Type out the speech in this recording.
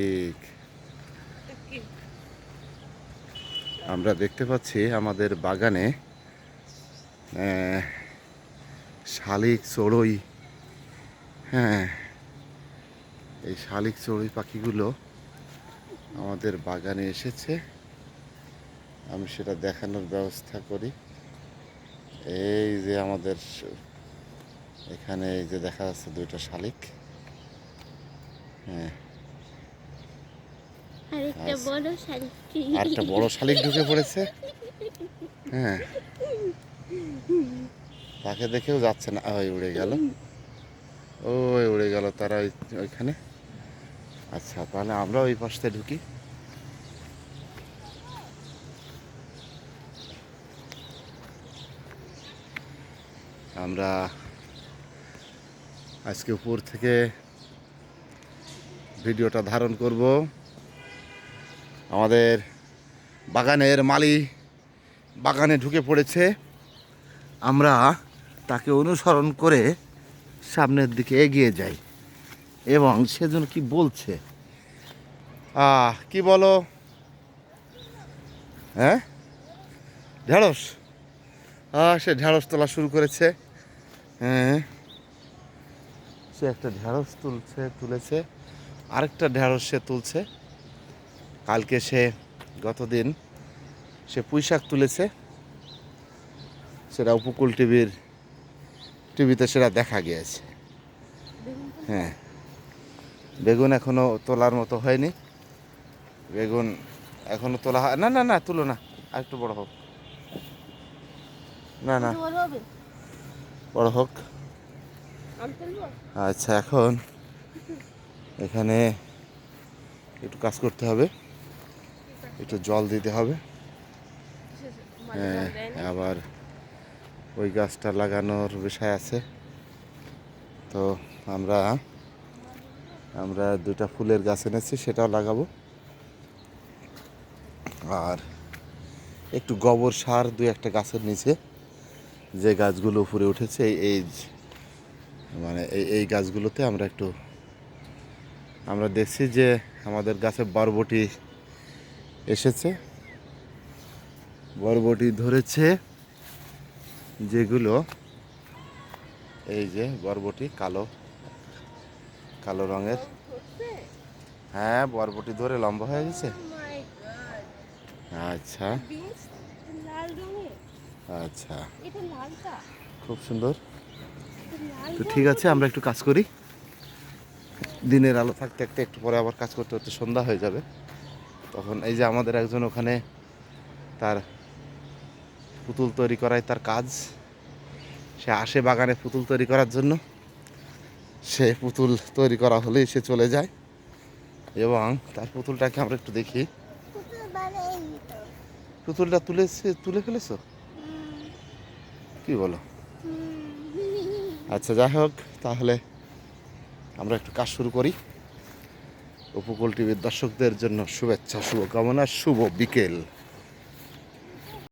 ঠিক। আমরা দেখতে পাচ্ছি আমাদের বাগানে শালিক চড়ুই। হ্যাঁ এই শালিক চড়ুই পাখিগুলো আমাদের বাগানে এসেছে। আমি সেটা দেখানোর ব্যবস্থা করি। এই যে আমাদের এখানে এই যে দেখা যাচ্ছে দুইটা শালিক। হ্যাঁ আরেকটা আচ্ছা। বড় শাড়ি আর একটা বড় শালিক ঢুকে পড়েছে? হ্যাঁ। তাকে দেখেও যাচ্ছে না। ওই উড়ে গেল। ওই উড়ে গেল তারা ওই ওইখানে। আচ্ছা তাহলে আমরা ওই পাশে ঢুকি। আমরা আজকে উপর থেকে ভিডিওটা ধারণ করব। আমাদের বাগানের মালি বাগানে ঢুকে পড়েছে। আমরা তাকে অনুসরণ করে সামনের দিকে এগিয়ে যাই। এবং সেজন্য কি বলছে? আহ, কি বলো? হ্যাঁ? ঢেঁড়স? আহ, সে ঢেঁড়স তোলা শুরু করেছে। হ্যাঁ। সে একটা ঢেঁড়স তুলছে, তুলেছে। আরেকটা ঢেঁড়স সে তুলছে। কালকে সে গতদিন সে পুঁইশাক তুলেছে। সেটা উপকূল টিভির টিভিতে সেটা দেখা গিয়েছে। হ্যাঁ। বেগুন এখনও তোলার মতো হয়নি। বেগুন এখনও তোলা হয় না না না তুলো না। আর একটু বড় হোক। না না। বড় হোক। আচ্ছা এখন এখানে একটু কাজ করতে হবে। একটু জল দিতে হবে। হ্যাঁ আবার ওই গাছটা লাগানোর বিষয় আছে। তো আমরা আমরা দুটা ফুলের গাছ এনেছি সেটাও লাগাবো। আর একটু গোবর সার দুই একটা গাছের নিচে যে গাছগুলো উপরে উঠেছে এই এই মানে এই এই গাছগুলোতে আমরা একটু আমরা দেখছি যে আমাদের গাছে বরবটি এসেছে। বরবটি ধরেছে, যেগুলো এই যে বরবটি কালো কালো রঙের। হ্যাঁ বরবটি ধরে লম্বা হয়ে গেছে। আচ্ছা। আচ্ছা। খুব সুন্দর। তো ঠিক আছে, আমরা একটু কাজ করি। দিনের আলো থাকতে থাকতে একটু পরে আবার কাজ করতে করতে সন্ধ্যা হয়ে যাবে। তখন এই যে আমাদের একজন ওখানে তার পুতুল তৈরি করাই তার কাজ সে আসে বাগানে পুতুল তৈরি করার জন্য। সে পুতুল তৈরি করা হলেই সে চলে যায় এবং তার পুতুলটাকে আমরা একটু দেখি। পুতুলটা তুলেছে তুলে ফেলেছো? কি বলো? আচ্ছা যাই হোক তাহলে আমরা একটু কাজ শুরু করি। উপকূল টিভির দর্শকদের জন্য শুভেচ্ছা শুভকামনা শুভ বিকেল।